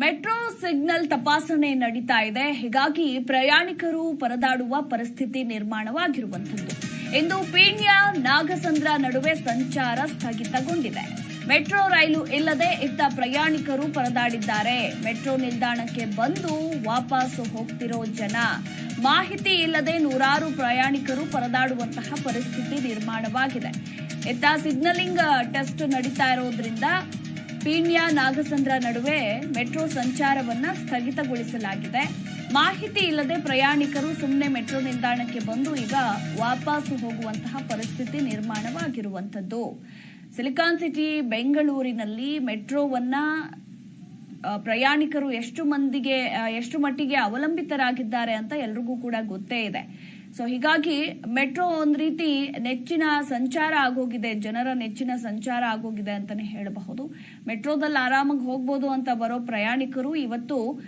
Metro signal ತಪಾಸಣೆ ನಡೀತಾ ಇದೆ. ಹೀಗಾಗಿ ಪ್ರಯಾಣಿಕರು ಪರದಾಡುವ ಪರಿಸ್ಥಿತಿ ನಿರ್ಮಾಣವಾಗಿರುವಂತದ್ದು ಇಂದು ಪೀಣ್ಯ ನಾಗಸಂದ್ರ ನಡುವೆ ಸಂಚಾರ ಸ್ಥಗಿತಗೊಂಡಿದೆ. ಮೆಟ್ರೋ ರೈಲು ಇಲ್ಲದೆ ಇತ್ತ ಪ್ರಯಾಣಿಕರು ಪರದಾಡಿದ್ದಾರೆ. ಮೆಟ್ರೋ ನಿಲ್ದಾಣಕ್ಕೆ ಬಂದು ವಾಪಸ್ಸು ಹೋಗ್ತಿರೋ ಜನ. ಮಾಹಿತಿ ಇಲ್ಲದೆ ನೂರಾರು ಪ್ರಯಾಣಿಕರು ಪರದಾಡುವಂತಹ ಪರಿಸ್ಥಿತಿ ನಿರ್ಮಾಣವಾಗಿದೆ. ಇತ್ತ ಸಿಗ್ನಲಿಂಗ್ ಟೆಸ್ಟ್ ನಡೀತಾ ಇರೋದ್ರಿಂದ ಪೀಣ್ಯ ನಾಗಸಂದ್ರ ನಡುವೆ ಮೆಟ್ರೋ ಸಂಚಾರವನ್ನ ಸ್ಥಗಿತಗೊಳಿಸಲಾಗಿದೆ. ಮಾಹಿತಿ ಇಲ್ಲದೆ ಪ್ರಯಾಣಿಕರು ಸುಮ್ಮನೆ ಮೆಟ್ರೋ ನಿಲ್ದಾಣಕ್ಕೆ ಬಂದು ಈಗ ವಾಪಸ್ ಹೋಗುವಂತಹ ಪರಿಸ್ಥಿತಿ ನಿರ್ಮಾಣವಾಗಿರುವಂಥದ್ದು. ಸಿಲಿಕಾನ್ ಸಿಟಿ, ಬೆಂಗಳೂರಿನಲ್ಲಿ ಮೆಟ್ರೋವನ್ನ ಪ್ರಯಾಣಿಕರು ಎಷ್ಟು ಮಂದಿಗೆ ಎಷ್ಟು ಮಟ್ಟಿಗೆ ಅವಲಂಬಿತರಾಗಿದ್ದಾರೆ ಅಂತ ಎಲ್ರಿಗೂ ಕೂಡ ಗೊತ್ತೇ ಇದೆ. ಸೊ ಹೀಗಾಗಿ ಮೆಟ್ರೋ ಒಂದ್ ರೀತಿ ನೆಚ್ಚಿನ ಸಂಚಾರ ಆಗೋಗಿದೆ, ಜನರ ನೆಚ್ಚಿನ ಸಂಚಾರ ಆಗೋಗಿದೆ ಅಂತಾನೆ ಹೇಳಬಹುದು. ಮೆಟ್ರೋದಲ್ಲಿ ಆರಾಮಾಗಿ ಹೋಗ್ಬೋದು ಅಂತ ಬರೋ ಪ್ರಯಾಣಿಕರು ಇವತ್ತು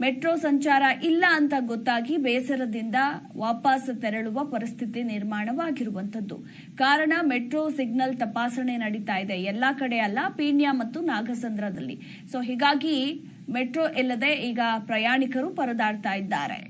ಮೆಟ್ರೋ ಸಂಚಾರ ಇಲ್ಲ ಅಂತ ಗೊತ್ತಾಗಿ ಬೇಸರದಿಂದ ವಾಪಸ್ ತೆರಳುವ ಪರಿಸ್ಥಿತಿ ನಿರ್ಮಾಣವಾಗಿರುವಂತದ್ದು ಕಾರಣ ಮೆಟ್ರೋ ಸಿಗ್ನಲ್ ತಪಾಸಣೆ ನಡೀತಾ ಇದೆ. ಎಲ್ಲಾ ಕಡೆ ಅಲ್ಲ, ಪೀಣ್ಯ ಮತ್ತು ನಾಗಸಂದ್ರದಲ್ಲಿ. ಸೊ ಹೀಗಾಗಿ ಮೆಟ್ರೋ ಇಲ್ಲದೆ ಈಗ ಪ್ರಯಾಣಿಕರು ಪರದಾಡ್ತಾ ಇದ್ದಾರೆ.